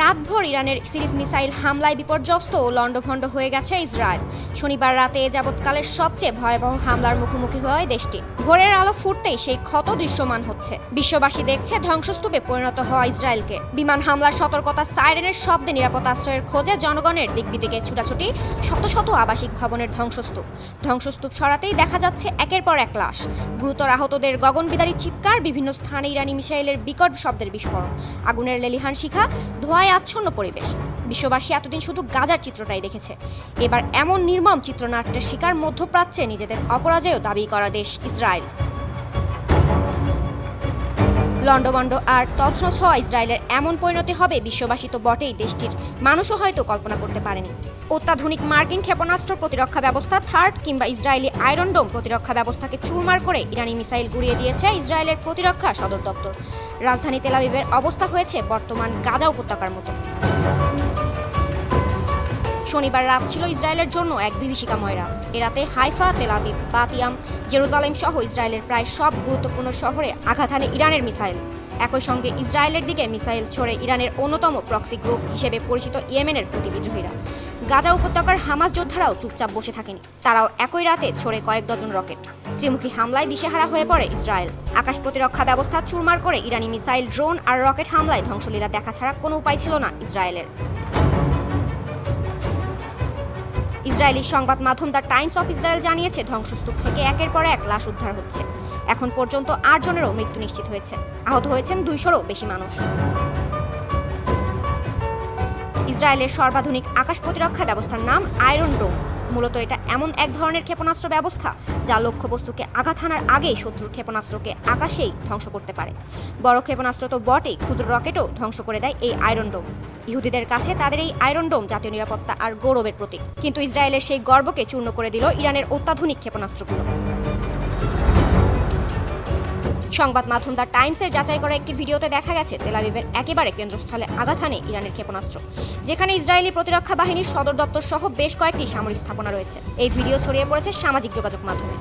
রাতভর ইরানের series missile হামলায় বিপর্যস্ত ও লণ্ডভণ্ড হয়ে গেছে ইসরায়েল। শনিবার রাতে যাবৎকালের সবচেয়ে ভয়াবহ হামলার মুখোমুখি হয় দেশটি। ভোরের আলো ফুটতেই সেই ক্ষত দৃশ্যমান হচ্ছে। বিশ্ববাসী দেখছে ধ্বংসস্তূপে পরিণত হওয়া ইসরায়েলকে। বিমান হামলার সতর্কতা সাইরেনের শব্দে নিরাপদ আশ্রয়ের খোঁজে জনগণের দিকবিদিকে ছুটাছুটি শত শত আবাসিক ভবনের ধ্বংসস্তূপ। ধ্বংসস্তূপ সরাতেই দেখা যাচ্ছে একের পর এক লাশ। গুরুতর আহতদের গগনবিদারী চিৎকার, বিভিন্ন স্থানে ইরানি মিসাইলের বিকট শব্দের বিস্ফোরণ। আগুনের লেলিহান শিখা ধোঁয়ায় আচ্ছন্ন পরিবেশ। বিশ্ববাসী এতদিন শুধু গাজার চিত্রটাই দেখেছে। এবার এমন নির্মম চিত্রনাট্যের শিকার মধ্যপ্রাচ্যে নিজেদের অপরাজেয় দাবি করা দেশ ইসরায়েল। লন্ডবন্ড আর তছনছ হওয়া ইসরায়েলের এমন পরিণতি হবে বিশ্ববাসী তো বটেই দেশটির। মানুষও হয়তো কল্পনা করতে পারেনি। অত্যাধুনিক মার্কিন ক্ষেপণাস্ত্র প্রতিরক্ষা ব্যবস্থা, থার্ড কিংবা ইসরায়েলি আয়রন ডোম প্রতিরক্ষা ব্যবস্থাকে চুরমার করে ইরানি মিসাইল গুড়িয়ে দিয়েছে ইসরায়েলের প্রতিরক্ষা সদর দপ্তর রাজধানী তেলাবিবের অবস্থা হয়েছে বর্তমান গাজা উপত্যকার মতো। শনিবার রাত ছিল ইসরায়েলের জন্য এক বিভীষিকাময় রাত। এ রাতে হাইফা তেলাবিব বাতিয়াম, জেরুজালেম সহ ইসরায়েলের প্রায় সব গুরুত্বপূর্ণ শহরে আঘাত হানে ইরানের মিসাইল। একই সঙ্গে ইসরায়েলের দিকে মিসাইল ছড়ে ইরানের অন্যতম প্রক্সি গ্রুপ হিসেবে পরিচিত ইয়েমেনের প্রতি বিদ্রোহীরা। গাজা উপত্যকার হামাস যোদ্ধারাও চুপচাপ বসে থাকেনি। তারাও একই রাতে ছড়ে কয়েক ডজন রকেট। ত্রিমুখী হামলায় দিশেহারা হয়ে পড়ে ইসরায়েল। আকাশ প্রতিরক্ষা ব্যবস্থা চুরমার করে ইরানি মিসাইল ড্রোন আর রকেট হামলায় ধ্বংসলীলা দেখা ছাড়া কোনো উপায় ছিল না ইসরায়েলের। ইসরায়েলি সংবাদ মাধ্যম দ্য টাইমস অফ ইসরায়েল জানিয়েছে, ধ্বংসস্তূপ থেকে একের পর এক লাশ উদ্ধার হচ্ছে। এখন পর্যন্ত আট জনেরও মৃত্যু নিশ্চিত হয়েছে। আহত হয়েছেন দুইশোরও বেশি মানুষ। ইসরায়েলের সর্বাধুনিক আকাশ প্রতিরক্ষা ব্যবস্থার নাম আয়রন ডোম। মূলত এটা এমন এক ধরনের ক্ষেপণাস্ত্র ব্যবস্থা যা লক্ষ্যবস্তুকে আঘাত হানার আগেই শত্রুর ক্ষেপণাস্ত্রকে আকাশেই ধ্বংস করতে পারে। বড় ক্ষেপণাস্ত্র তো বটেই, ক্ষুদ্র রকেটও ধ্বংস করে দেয় এই আয়রন ডোম ইহুদিদের কাছে তাদের এই আয়রন ডোম জাতীয় নিরাপত্তা আর গৌরবের প্রতীক। কিন্তু ইসরায়েলের সেই গর্বকে চূর্ণ করে দিল ইরানের অত্যাধুনিক ক্ষেপণাস্ত্রগুলো। সংবাদ মাধ্যম দ্য টাইমসের যাচাই করা একটি ভিডিওতে দেখা গেছে তেলাবিবের একেবারে কেন্দ্রস্থলে আঘাত হানে ইরানের ক্ষেপণাস্ত্র। যেখানে ইসরায়েলি প্রতিরক্ষা বাহিনীর সদর দপ্তর সহ বেশ কয়েকটি সামরিক স্থাপনা রয়েছে। এই ভিডিও ছড়িয়ে পড়েছে সামাজিক যোগাযোগ মাধ্যমে।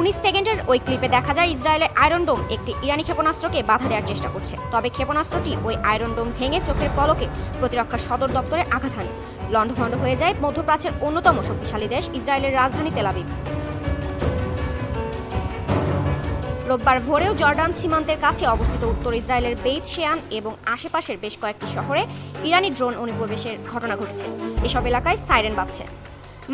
উনিশ সেকেন্ডের ওই ক্লিপে দেখা যায় ইসরায়েলের আয়রন ডোম একটি ইরানি ক্ষেপণাস্ত্রকে বাধা দেওয়ার চেষ্টা করছে। তবে ক্ষেপণাস্ত্রটি ওই আয়রন ডোম ভেঙে চোখের পলকে প্রতিরক্ষা সদর দপ্তরে আঘাত হানে। লণ্ডভণ্ড হয়ে যায় মধ্যপ্রাচ্যের অন্যতম শক্তিশালী দেশ ইসরায়েলের রাজধানী তেলাবিব রোববার ভোরেও জর্ডান সীমান্তের কাছে অবস্থিত উত্তর ইসরায়েলের বেইত শেয়ান এবং আশেপাশের বেশ কয়েকটি শহরে ইরানি ড্রোন অনুপ্রবেশের ঘটনা ঘটেছে। এসব এলাকায় সাইরেন বাজছে।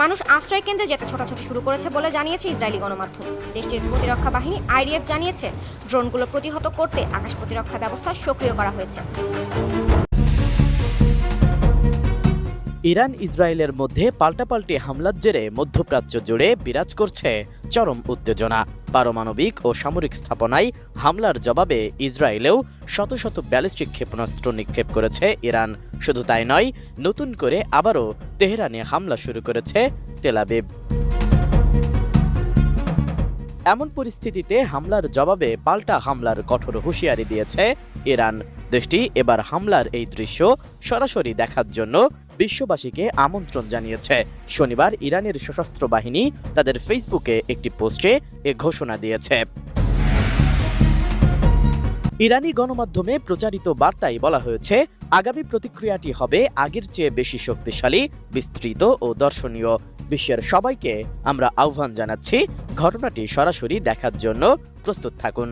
মানুষ আশ্রয় কেন্দ্রে যেতে ছোটাছুটি শুরু করেছে বলে জানিয়েছে ইসরায়েলি গণমাধ্যম। দেশটির প্রতিরক্ষা বাহিনী আইডিএফ জানিয়েছে, ড্রোনগুলো প্রতিহত করতে আকাশ প্রতিরক্ষা ব্যবস্থা সক্রিয় করা হয়েছে। ইরান ইসরায়েলের মধ্যে পাল্টাপাল্টি হামলার জেরে মধ্যপ্রাচ্য জুড়ে বিরাজ করছে চরম উত্তেজনা। পারমাণবিক ও সামরিক স্থাপনায় হামলার জবাবে ইসরায়েলেও শত শত ব্যালিস্টিক ক্ষেপণাস্ত্র নিক্ষেপ করেছে ইরান। শুধু তাই নয়, নতুন করে আবারও তেহরানে হামলা শুরু করেছে তেলাবিব এমন পরিস্থিতিতে হামলার জবাবে পাল্টা হামলার কঠোর হুঁশিয়ারি দিয়েছে ইরান। দেশটি এবার হামলার এই দৃশ্য সরাসরি দেখার জন্য বিশ্ববাসীকে আমন্ত্রণ জানিয়েছে। শনিবার ইরানের সশস্ত্র বাহিনী তাদের ফেসবুকে একটি পোস্টে এ ঘোষণা দিয়েছে। ইরানি গণমাধ্যমে প্রচারিত বার্তায় বলা হয়েছে, আগামী প্রতিক্রিয়াটি হবে আগের চেয়ে বেশি শক্তিশালী, বিস্তৃত ও দর্শনীয়। বিশ্বের সবাইকে আমরা আহ্বান জানাচ্ছি, ঘটনাটি সরাসরি দেখার জন্য প্রস্তুত থাকুন।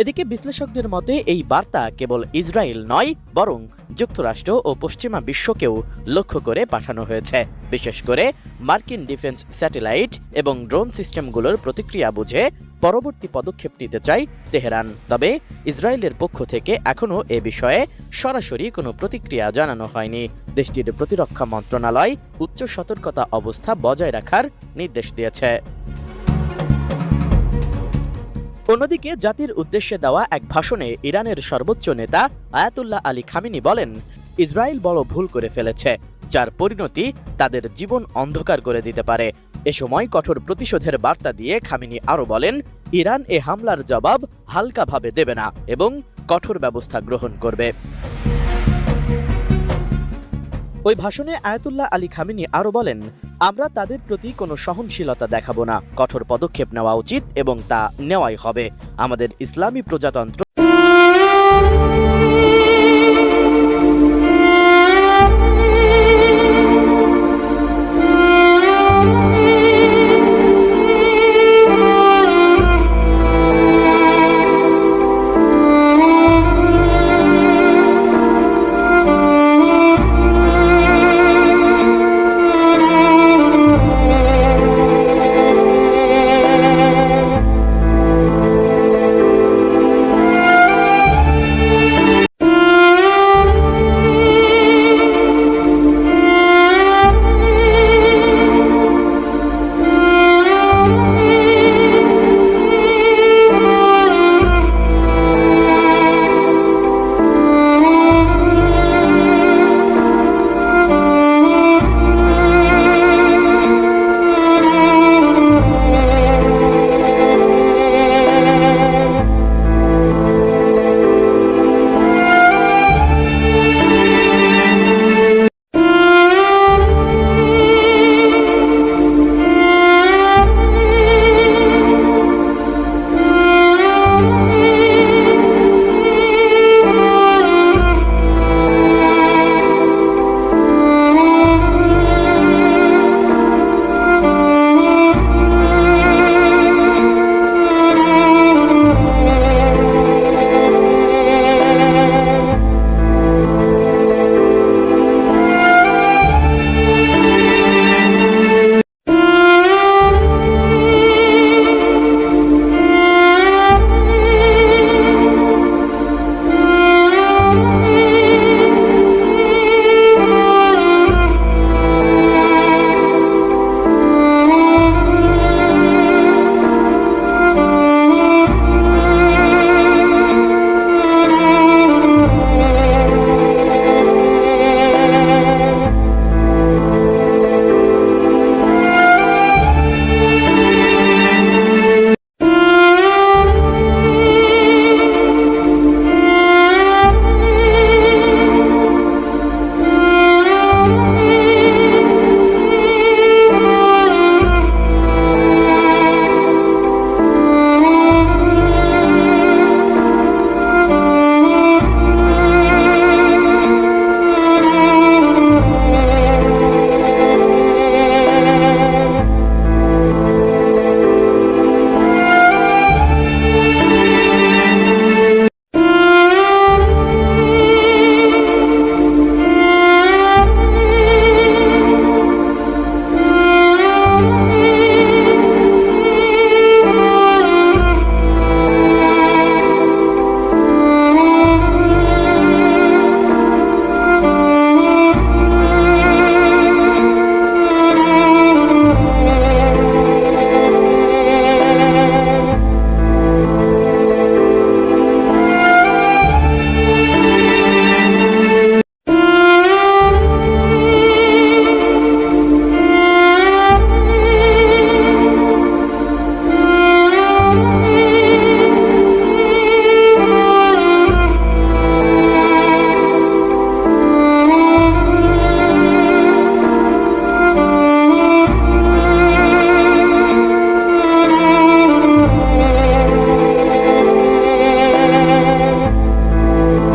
এদিকে বিশ্লেষকদের মতে, এই বার্তা কেবল ইসরায়েল নয়, বরং যুক্তরাষ্ট্র ও পশ্চিমা বিশ্বকেও লক্ষ্য করে পাঠানো হয়েছে। বিশেষ করে মার্কিন ডিফেন্স স্যাটেলাইট এবং ড্রোন সিস্টেমগুলোর প্রতিক্রিয়া বুঝে পরবর্তী পদক্ষেপ নিতে চাই তেহরান। তবে ইসরায়েলের পক্ষ থেকে এখনও এ বিষয়ে সরাসরি কোনো প্রতিক্রিয়া জানানো হয়নি। দেশটির প্রতিরক্ষা মন্ত্রণালয় উচ্চ সতর্কতা অবস্থা বজায় রাখার নির্দেশ দিয়েছে। অন্যদিকে জাতির উদ্দেশ্যে দেওয়া এক ভাষণে ইরানের সর্বোচ্চ নেতা আয়াতুল্লাহ আলী খামিনি বলেন, ইসরায়েল বড় ভুল করে ফেলেছে, যার পরিণতি তাদের জীবন অন্ধকার করে দিতে পারে। এ সময় কঠোর প্রতিশোধের বার্তা দিয়ে খামিনি আরও বলেন, ইরান এ হামলার জবাব হালকাভাবে দেবে না এবং কঠোর ব্যবস্থা গ্রহণ করবে। ওই ভাষণে আয়াতুল্লাহ আলী খামিনি আরও বলেন, আমরা তাদের প্রতি কোনো সহনশীলতা দেখাবো না। কঠোর পদক্ষেপ নেওয়া উচিত এবং তা নেওয়াই হবে। আমাদের ইসলামী প্রজাতন্ত্র